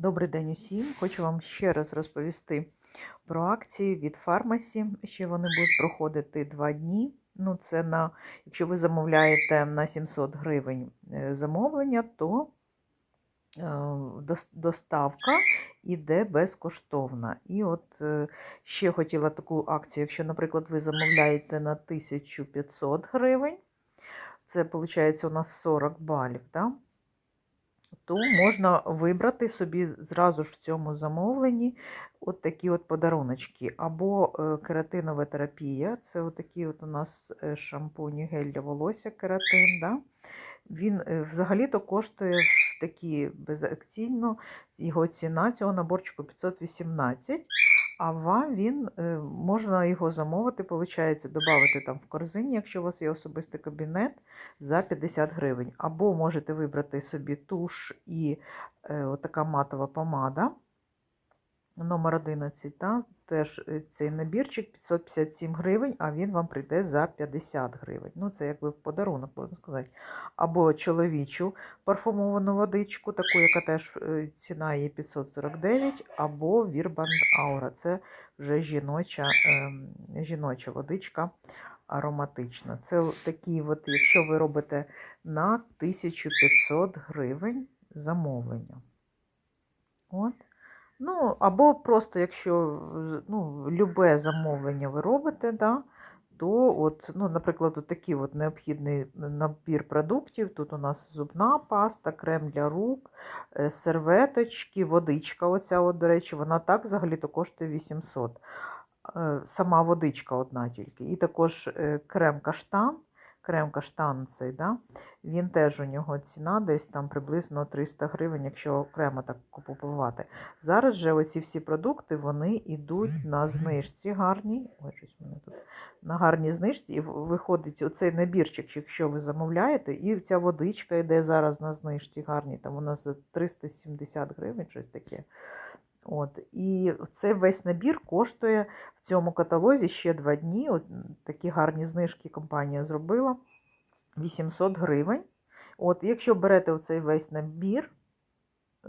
Добрий день усім. Хочу вам ще раз розповісти про акції від фармасі. Ще вони будуть проходити два дні. Ну, це на, якщо ви замовляєте на 700 гривень е, замовлення, то е, доставка іде безкоштовна. І от е, ще хотіла таку акцію, якщо, наприклад, ви замовляєте на 1500 гривень, це виходить у нас 40 балів. Да? То можна вибрати собі зразу ж в цьому замовленні от такі от подаруночки. Або е, кератинова терапія, це такі от у нас е, шампуні гель для волосся кератин. Да? Він е, взагалі-то коштує такі безакційно, його ціна цього наборчику 518. А вам він е, можна його замовити, виходить, додати там в корзині, якщо у вас є особистий кабінет, за 50 гривень. Або можете вибрати собі туш і е, така матова помада номер 11. Та, теж е, цей набірчик 557 гривень, а він вам прийде за 50 гривень. Ну, це якби в подарунок, можна сказати. Або чоловічу парфумовану водичку, таку, яка теж е, ціна її 549, або Вірбанд Аура. Це вже жіноча, ем, жіноча водичка ароматична. Це такі, от, якщо ви робите на 1500 гривень замовлення. От. Ну, або просто, якщо ну, любе замовлення ви робите, да, то, от, ну, наприклад, от такий от необхідний набір продуктів. Тут у нас зубна паста, крем для рук, е, серветочки, водичка. Оця, от, до речі, вона так взагалі-то коштує 800. Е, Сама водичка одна тільки. І також е, крем каштан. Крем каштан цей, да? він теж у нього ціна десь там приблизно 300 гривень, якщо окремо так купувати. Зараз же оці всі продукти вони йдуть на знижці гарній. Ой, щось мене тут на гарній знижці, і виходить оцей набірчик, якщо ви замовляєте, і ця водичка йде зараз на знижці гарній, там у нас за 370 гривень, щось таке. От. І цей весь набір коштує в цьому каталозі ще два дні. От такі гарні знижки компанія зробила 800 гривень. От, якщо берете оцей весь набір е,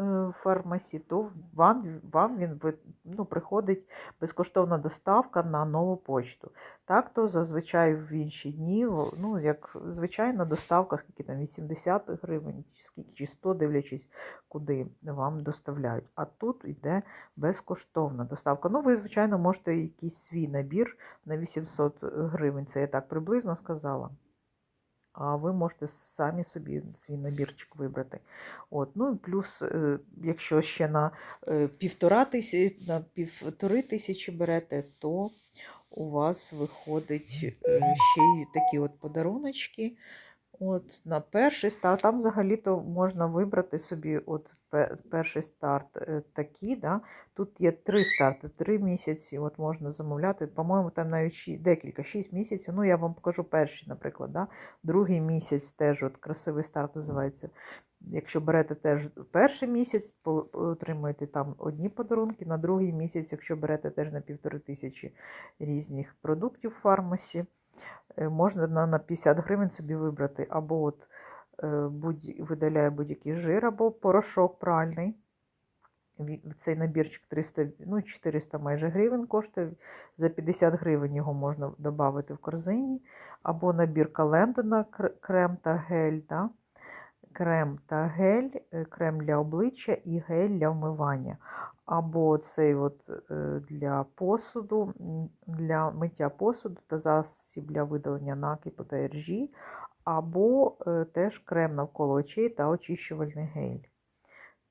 в фармасі, то вам, вам він ну, приходить безкоштовна доставка на нову почту. Так, то зазвичай в інші дні, ну, як звичайна доставка, скільки там 80 гривень, скільки чи 100, дивлячись, куди вам доставляють. А тут йде безкоштовна доставка. Ну, ви, звичайно, можете якийсь свій набір на 800 гривень, це я так приблизно сказала. А ви можете самі собі свій набірчик вибрати. От, ну і плюс, е, якщо ще на е, півтора тисячі, на півтори тисячі берете, то у вас виходить е, ще й такі от подаруночки. От, на перший старт, там взагалі-то можна вибрати собі от перший старт е, такий, да? тут є три старти, три місяці, от можна замовляти, по-моєму, там навіть декілька, шість місяців, ну я вам покажу перший, наприклад, да? другий місяць теж от красивий старт називається. Якщо берете теж перший місяць, отримуєте там одні подарунки, на другий місяць, якщо берете теж на півтори тисячі різних продуктів в фармасі, е, можна на, на 50 гривень собі вибрати або от е, будь, видаляє будь-який жир, або порошок пральний. Цей набірчик 300, ну, 400 майже гривень коштує. За 50 гривень його можна додати в корзині. Або набір календуна, кр- крем та гель. Да? Крем та гель, е, крем для обличчя і гель для вмивання. Або цей от е, для посуду, для миття посуду та засіб для видалення накипу та іржі, або е, теж крем навколо очей та очищувальний гель.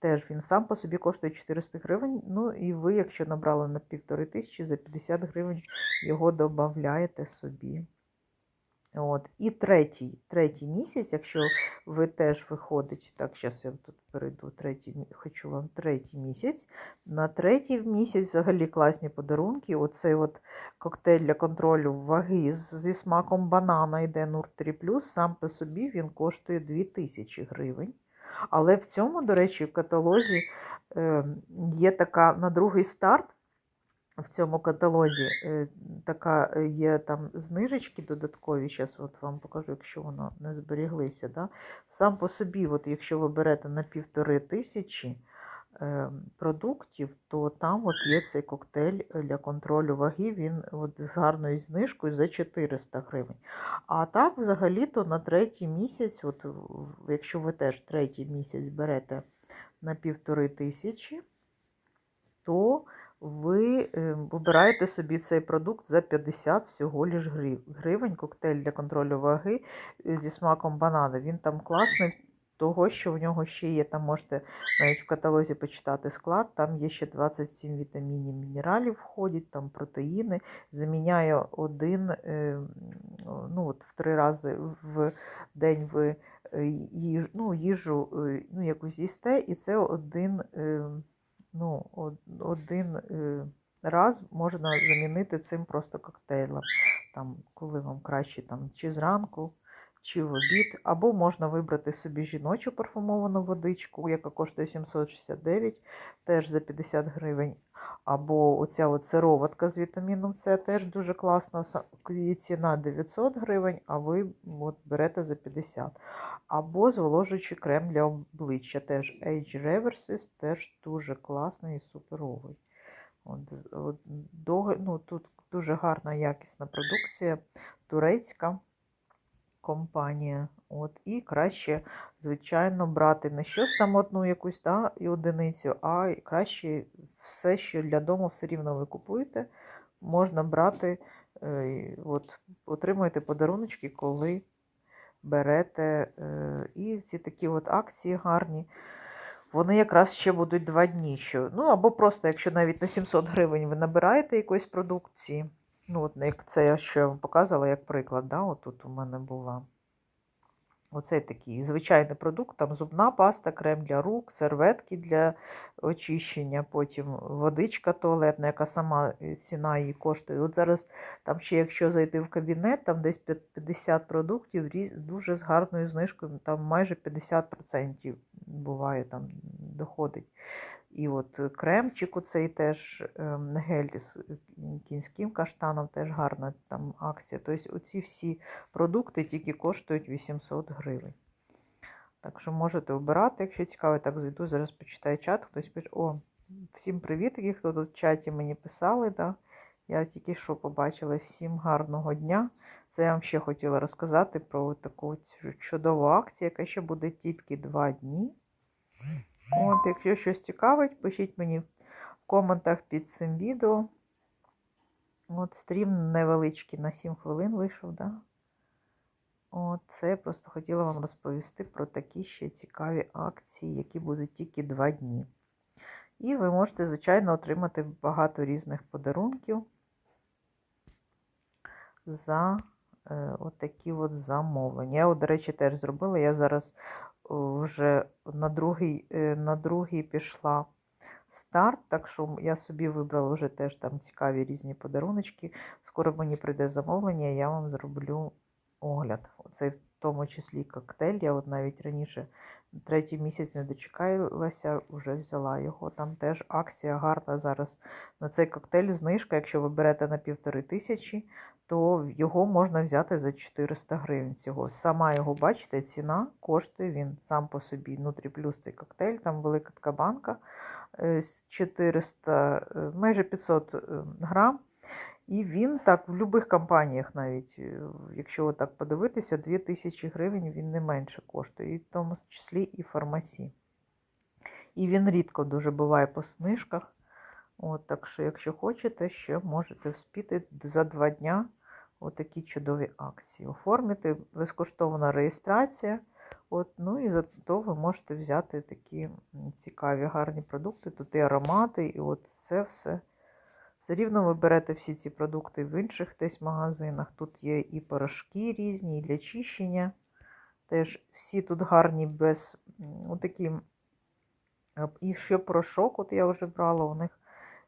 Теж він сам по собі коштує 400 гривень. Ну і ви, якщо набрали на півтори тисячі, за 50 гривень його додаєте собі. От. І третій, третій місяць, якщо ви теж виходить, так, зараз я тут перейду, третій, хочу вам третій місяць. На третій місяць взагалі класні подарунки. Оцей от коктейль для контролю ваги зі смаком банана йде Нуртрі Плюс. Сам по собі він коштує 2000 гривень. Але в цьому, до речі, в каталозі е, є така на другий старт. В цьому каталозі е, така е, є там знижечки додаткові. Зараз от вам покажу, якщо воно не зберіглися. Да? Сам по собі, от якщо ви берете на півтори тисячі, е, продуктів, то там от є цей коктейль для контролю ваги. Він от з гарною знижкою за 400 гривень. А так, взагалі-то на третій місяць, от якщо ви теж третій місяць берете на півтори тисячі, то ви е, вибираєте собі цей продукт за 50 всього лиш гривень. Коктейль для контролю ваги е, зі смаком банана. Він там класний, того, що в нього ще є, там можете навіть в каталозі почитати склад, там є ще 27 вітамінів, мінералів входять, там протеїни, заміняє один, е, ну от в три рази в день ви е, їж, ну, їжу е, ну, якусь їсте, і це один, е, ну, один е, раз можна замінити цим просто коктейлем. Там, коли вам краще, там, чи зранку, чи в обід, або можна вибрати собі жіночу парфумовану водичку, яка коштує 769, теж за 50 гривень. Або оця от сироватка з вітаміном С теж дуже класна. Її ціна 900 гривень, а ви от берете за 50. Або зволожуючий крем для обличчя, теж Age Reverses, теж дуже класний і суперовий. От, от, до, ну, тут дуже гарна якісна продукція, турецька компанія. От, і краще, звичайно, брати не щось там одну якусь да, і одиницю, а краще все, що для дому все рівно ви купуєте, можна брати, е, от, отримуєте подаруночки, коли берете. е, І ці такі от акції гарні. Вони якраз ще будуть два дні. Що, ну або просто, якщо навіть на 700 гривень ви набираєте якоїсь продукції, ну от як це я ще вам показувала як приклад, да, отут у мене була. Оцей такий звичайний продукт, там зубна паста, крем для рук, серветки для очищення, потім водичка туалетна, яка сама е, ціна її коштує. От зараз там ще, якщо зайти в кабінет, там десь п'ят- 50 продуктів дуже з гарною знижкою, там майже 50% буває, там доходить. І от е, кремчик оцей теж ем, гель з е, кінським каштаном, теж гарна там акція. Тобто оці всі продукти тільки коштують 800 гривень. Так що можете обирати, якщо цікаво, так зайду, зараз почитаю чат. Хтось пише, о, всім привіт, які хто тут в чаті мені писали. Да? Я тільки що побачила всім гарного дня. Це я вам ще хотіла розказати про таку чудову акцію, яка ще буде тільки два дні. От, якщо щось цікавить, пишіть мені в коментах під цим відео. От стрім невеличкий на 7 хвилин вийшов, да? От, це я просто хотіла вам розповісти про такі ще цікаві акції, які будуть тільки два дні. І ви можете, звичайно, отримати багато різних подарунків за е, отакі от замовлення. Я, от, до речі, теж зробила. Я зараз вже на другий, е, на другий пішла старт, так що я собі вибрала вже теж там цікаві різні подаруночки. Скоро мені прийде замовлення, я вам зроблю огляд. Це в тому числі коктейль. Я от навіть раніше третій місяць не дочекалася, вже взяла його. Там теж акція гарна зараз на цей коктейль. Знижка, якщо ви берете на півтори тисячі, то його можна взяти за 400 гривень цього. Сама його, бачите, ціна коштує він сам по собі. Нутрі плюс цей коктейль, там велика така банка е, з 400, е, майже 500 е, грам. І він так в будь-яких компаніях навіть, е, якщо отак подивитися, 2000 гривень він не менше коштує, і в тому числі і фармасі. І він рідко дуже буває по знижках. От, так що, якщо хочете, ще можете вспіти за два дня отакі чудові акції. Оформити безкоштовна реєстрація. От, ну і зато ви можете взяти такі цікаві, гарні продукти. Тут і аромати, і от це все. Все рівно ви берете всі ці продукти в інших десь магазинах. Тут є і порошки різні, і для чищення. Теж всі тут гарні без отакі. І ще порошок, от я вже брала, у них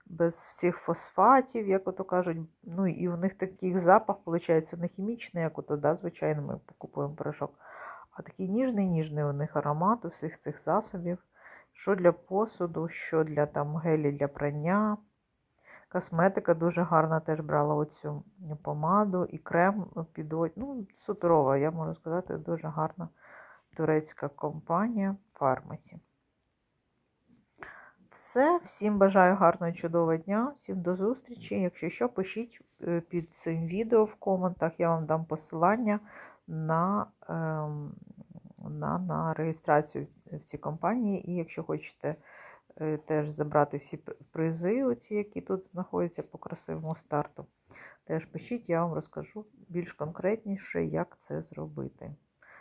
без всіх фосфатів, як ото кажуть. Ну і у них такий запах, виходить, не хімічний, як ото, да, звичайно, ми купуємо порошок. А такий ніжний, ніжний у них аромат усіх цих засобів. Що для посуду, що для там гелі для прання. Косметика дуже гарна, теж брала оцю помаду і крем під очі. Ну, суперова, я можу сказати, дуже гарна турецька компанія Фармасі. все. Всім бажаю гарного чудового дня. Всім до зустрічі. Якщо що, пишіть е, під цим відео в коментах. Я вам дам посилання на, ем, на, на реєстрацію в цій компанії. І якщо хочете теж забрати всі призи, оці, які тут знаходяться по красивому старту, теж пишіть, я вам розкажу більш конкретніше, як це зробити.